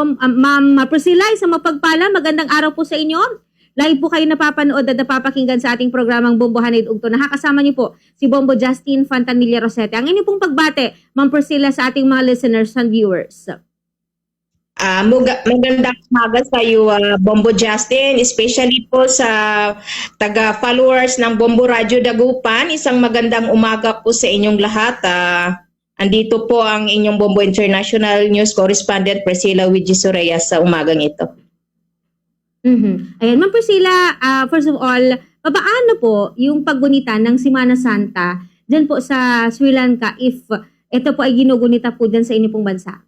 Bom, ah, Ma'am Priscilla, isang mapagpala, magandang araw po sa inyo. Live po kayo napapanood at napapakinggan sa ating programang Bombohanid Ugto. Nakakasama niyo po si Bombo Justin Fantanilla Rosete. Ang inyo pong pagbate, Ma'am Priscilla, sa ating mga listeners and viewers. Ah, muga- magandang umaga sa iyo, ah, Bombo Justin, especially po sa taga-followers ng Bombo Radio Dagupan. Isang magandang umaga po sa inyong lahat. Ah, andito po ang inyong Bombo International News Correspondent Priscilla Soraya sa umagang ito. Mhm. Ayan, Ma'am Priscilla, ah, first of all, paano po yung paggunita ng Simana Santa dyan po sa Sri Lanka if ito po ay ginugunita po dyan sa inyo pong bansa?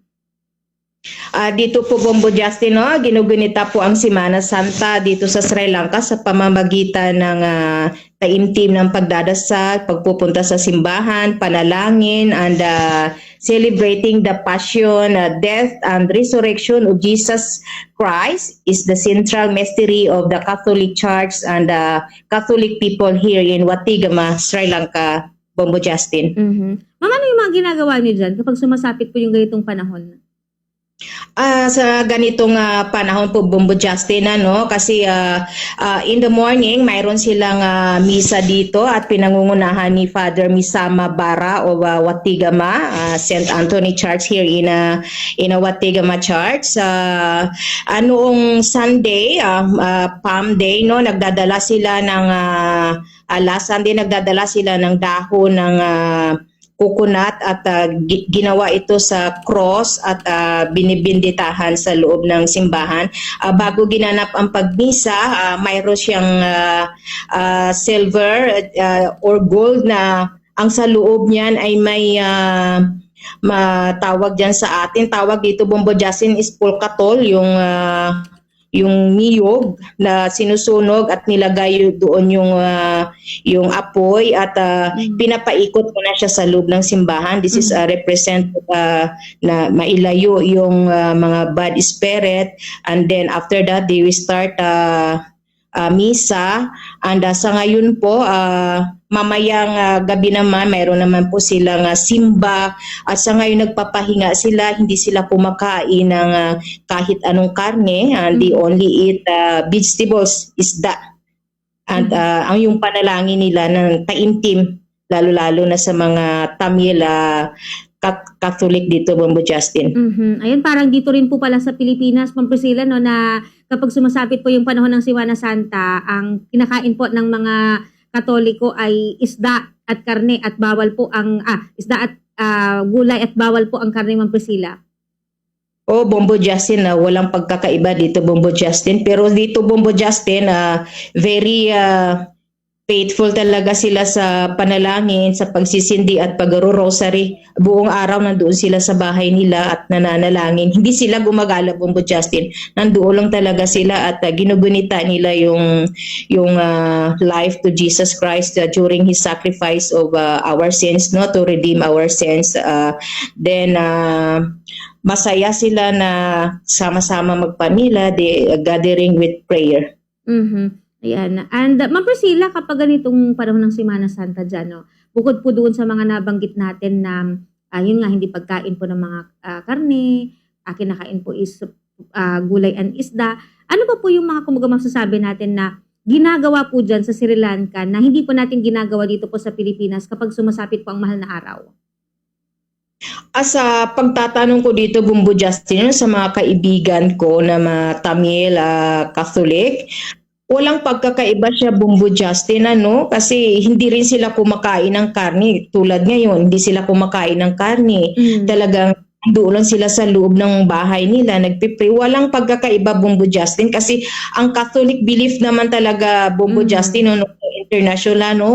Ah, dito po Bombo Justin, no? ginugunita po ang Semana Santa dito sa Sri Lanka sa pamamagitan ng ah, taimtim ng pagdadasal, pagpupunta sa simbahan, panalangin, and ah, celebrating the passion, ah, death, and resurrection of Jesus Christ is the central mystery of the Catholic Church and the Catholic people here in Watigama, Sri Lanka, Bombo Justin. Mhm. Ma'am, ano yung mga ginagawa niyo dyan kapag sumasapit po yung ganitong panahon? Ah, sa ganitong ah, panahon po Bombo Justin ano kasi ah, ah, in the morning mayroon silang ah, misa dito at pinangungunahan ni Father Misama Bara of ah, Watigama ah, St. Anthony Church here in a in a Watigama Church uh, anoong Sunday ah, ah, Palm Day no nagdadala sila ng ah, ah, last Sunday nagdadala sila ng dahon ng ah, coconut at gi- ginawa ito sa cross at ah, binibinditahan sa loob ng simbahan. Ah, bago ginanap ang pagmisa, ah, mayroon siyang ah, ah, silver ah, or gold na ang sa loob niyan ay may ah, matawag diyan sa atin. Tawag dito Bombo Justin is pulkatol, yung ah, yung niyog na sinusunog at nilagay doon yung ah, yung apoy at ah, pinapaikot mo na siya sa loob ng simbahan. This is a represent uh, na mailayo yung uh, mga bad spirit. And then after that they will start uh, uh, misa. And uh, sa ngayon po uh, mamayang uh, gabi naman mayroon naman po silang uh, simba. At sa ngayon nagpapahinga sila. Hindi sila kumakain ng uh, kahit anong karne. And they only eat uh, vegetables isda. And uh, ang yung panalangin nila ng taimtim lalo-lalo na sa mga Tamil Kat- Catholic dito, Bombo Justin. Mhm. Ayun, parang dito rin po pala sa Pilipinas, Ma'am Priscilla, no, na kapag sumasapit po yung panahon ng Simana Santa, ang kinakain po ng mga Katoliko ay isda at karne at bawal po ang, ah, isda at ah, gulay at bawal po ang karne, Ma'am Priscilla. Oh, Bombo Justin, na walang pagkakaiba dito, Bombo Justin. Pero dito, Bombo Justin, ah, very ah, faithful talaga sila sa panalangin, sa pagsisindi at pag-rosary. Buong araw nandoon sila sa bahay nila at nananalangin. Hindi sila gumagala, Bombo Justin. Nandoon lang talaga sila at ah, ginugunita nila yung yung ah, life to Jesus Christ ah, during His sacrifice of ah, our sins, no, to redeem our sins. Ah, then ah, masaya sila na sama-sama magpamilya, they uh, gathering with prayer. Mhm. Ayan. And uh, Ma'am kapag ganitong panahon ng Simana Santa dyan, no, bukod po doon sa mga nabanggit natin na, ah, yun nga, hindi pagkain po ng mga ah, karne, ah, kinakain po is ah, gulay and isda, ano pa po yung mga kumuga masasabi natin na ginagawa po dyan sa Sri Lanka na hindi po natin ginagawa dito po sa Pilipinas kapag sumasapit po ang mahal na araw? As a pagtatanong ko dito, Bumbo Justin, sa mga kaibigan ko na mga Tamil ah, Catholic, walang pagkakaiba siya Bumbo Justin, ano? Kasi hindi rin sila kumakain ng karne. Tulad ngayon, hindi sila kumakain ng karne. Mm. Talagang doon sila sa loob ng bahay nila, nagpipray. Walang pagkakaiba Bumbo Justin kasi ang Catholic belief naman talaga Bumbo Mm. Justin, no, international, no,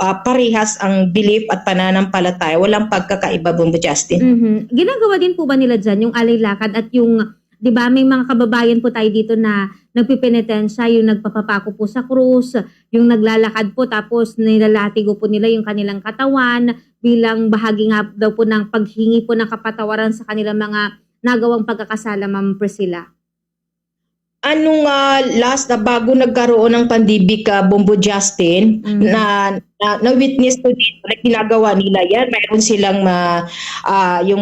ah, parehas ang belief at pananampalataya. Walang pagkakaiba Bumbo Justin. Mhm. Ginagawa din po ba nila dyan yung alay lakad at yung, di ba, may mga kababayan po tayo dito na nagpipenitensya, yung nagpapapako po sa krus, yung naglalakad po tapos nilalatigo po nila yung kanilang katawan bilang bahagi nga daw po ng paghingi po ng kapatawaran sa kanilang mga nagawang pagkakasala, Ma'am Priscilla. Anong ah, last na bago nagkaroon ng pandemic ah, Bombo Justin Mhm. na, na na witness ko dito na ginagawa nila yan? Mayroon silang ma, ah, yung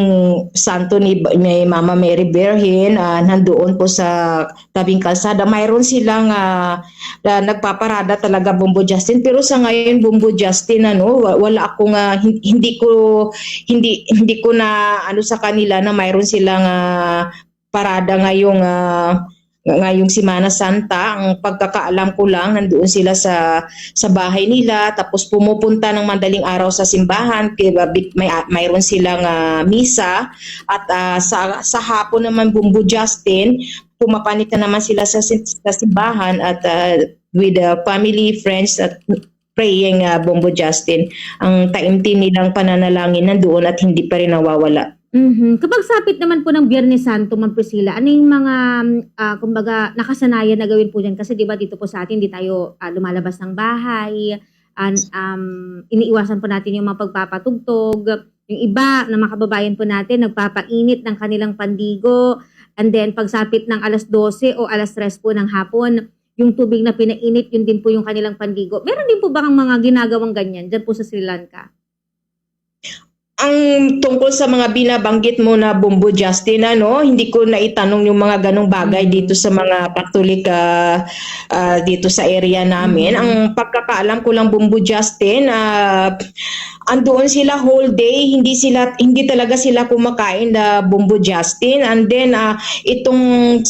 santo ni may Mama Mary Berhin ah, nandoon po sa tabing kalsada. Mayroon silang ah, na nagpaparada talaga Bombo Justin. Pero sa ngayon Bombo Justin ano wa- wala akong hin- hindi ko hindi hindi ko na ano sa kanila na mayroon silang ah, parada ngayong ah, ngayong Simana Santa, ang pagkakaalam ko lang, nandoon sila sa sa bahay nila, tapos pumupunta ng madaling araw sa simbahan, may mayroon silang ah, misa at ah, sa sa hapon naman Bumbu Justin, pumapanik na naman sila sa, sa simbahan at ah, with the family, friends at praying uh, Bumbu Justin. Ang taimtim nilang pananalangin nandoon at hindi pa rin nawawala. Mhm. Kapag sapit naman po ng Biyernes Santo, Ma'am Priscilla, ano yung mga, ah, kumbaga, nakasanayan na gawin po dyan? Kasi di ba dito po sa atin, di tayo ah, lumalabas ng bahay, and, um, iniiwasan po natin yung mga pagpapatugtog. Yung iba na mga kababayan po natin, nagpapainit ng kanilang pandigo, and then pagsapit ng alas 12 o alas 3 po ng hapon, yung tubig na pinainit, yun din po yung kanilang pandigo. Meron din po ba ang mga ginagawang ganyan dyan po sa Sri Lanka? Ang tungkol sa mga binabanggit mo na Bumbu Justin, ano, hindi ko na itanong yung mga ganong bagay Mhm. dito sa mga Katolik ah, ah, dito sa area namin. Mhm. Ang pagkakaalam ko lang Bumbu Justin, ah, andoon sila whole day, hindi sila hindi talaga sila kumakain na Bumbu Justin. And then ah, itong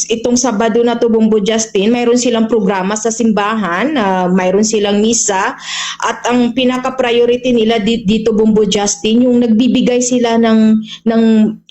itong Sabado na to Bumbu Justin, mayroon silang programa sa simbahan, ah, mayroon silang misa at ang pinaka-priority nila di- dito Bumbu Justin yung nagbibigay sila ng ng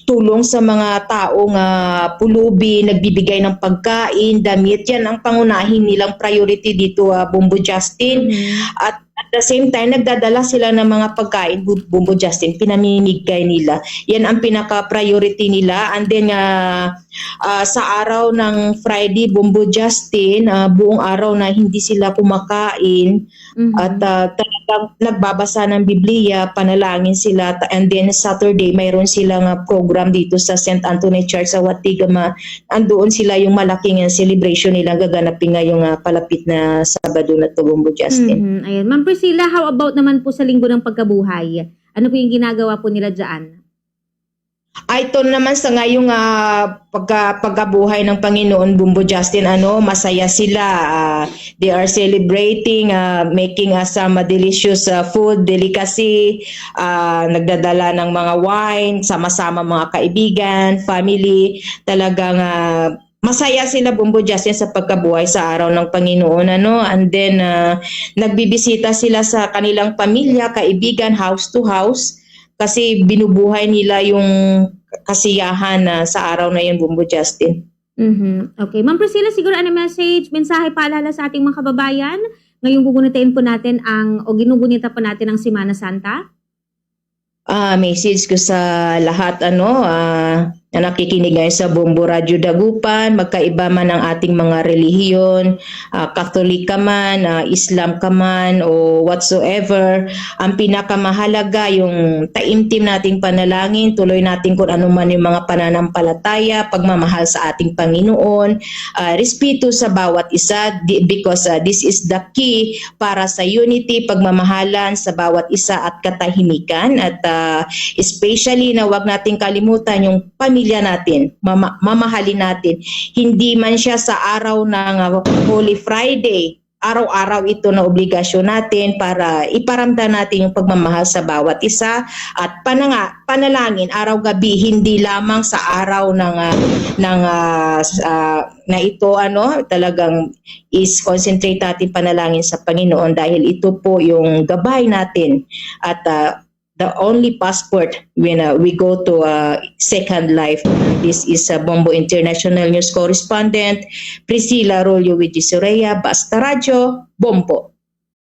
tulong sa mga taong ah, pulubi, nagbibigay ng pagkain, damit. Yan ang pangunahin nilang priority dito ah, Bumbu Justin. At at the same time, nagdadala sila ng mga pagkain, Bu- Bumbo Justin, pinamimigay nila. Yan ang pinaka-priority nila. And then, ah, ah, sa araw ng Friday, Bumbo Justin, ah, buong araw na hindi sila kumakain Mhm. at ah, talagang nagbabasa ng Biblia, panalangin sila. And then, Saturday, mayroon silang ah, program dito sa St. Anthony Church sa Watigama. Andoon sila yung malaking celebration nilang gaganapin ngayong ah, palapit na Sabado na to, Bumbo Justin. Mhm, Ayan. Ma'am Priscilla, how about naman po sa linggo ng pagkabuhay? Ano po yung ginagawa po nila dyan? Ay, ito naman sa ngayong ah, pagka, pagkabuhay ng Panginoon, Bumbo Justin, ano, masaya sila. Ah, they are celebrating, ah, making uh, some delicious ah, food, delicacy, ah, nagdadala ng mga wine, sama-sama mga kaibigan, family. Talagang ah, masaya sila Bumbo Justin sa pagkabuhay sa araw ng Panginoon ano and then ah, nagbibisita sila sa kanilang pamilya, kaibigan, house to house kasi binubuhay nila yung kasiyahan na sa araw na yun, Bumbo Justin. Mhm. Okay. Ma'am Priscilla, siguro ano message, mensahe paalala sa ating mga kababayan? Ngayong gugunitain po natin ang, o ginugunita po natin ang Simana Santa? Ah, message ko sa lahat ano ah, na nakikinig ngayon sa Bombo Radio Dagupan, magkaiba man ang ating mga relihiyon, ah, Catholic ka man, ah, Islam ka man o whatsoever, ang pinakamahalaga yung taimtim nating panalangin, tuloy natin kung ano man yung mga pananampalataya, pagmamahal sa ating Panginoon, ah, respeto sa bawat isa because ah, this is the key para sa unity, pagmamahalan sa bawat isa at katahimikan. At ah, especially na wag nating kalimutan yung pamilya natin, mama- mamahalin natin. Hindi man siya sa araw ng ah, Holy Friday, araw-araw ito na obligasyon natin para iparamdam natin yung pagmamahal sa bawat isa at pananga, panalangin araw-gabi hindi lamang sa araw ng ah, ng s- ah, na ito ano talagang is concentrate natin panalangin sa Panginoon dahil ito po yung gabay natin at ah, the only passport when uh, we go to a second life. This is a Bombo International News Correspondent, Priscilla Rollo with Soreya, Basta Radio, Bombo.